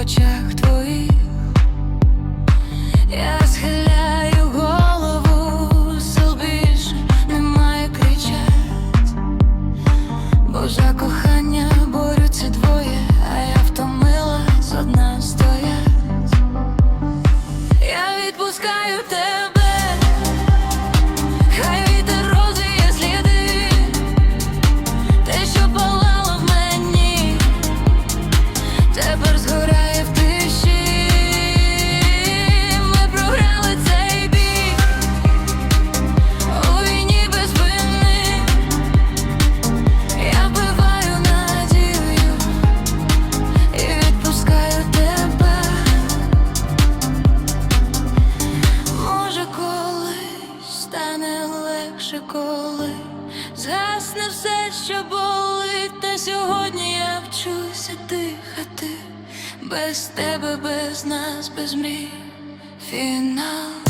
очах твоїх, я схиляю голову, сил більше немає кричать, бо за кохання борються двоє, а я втомилась одна стоять. легше, коли згасне все, що болить, та сьогодні я вчуся дихати без тебе, без нас, без мрій фінал.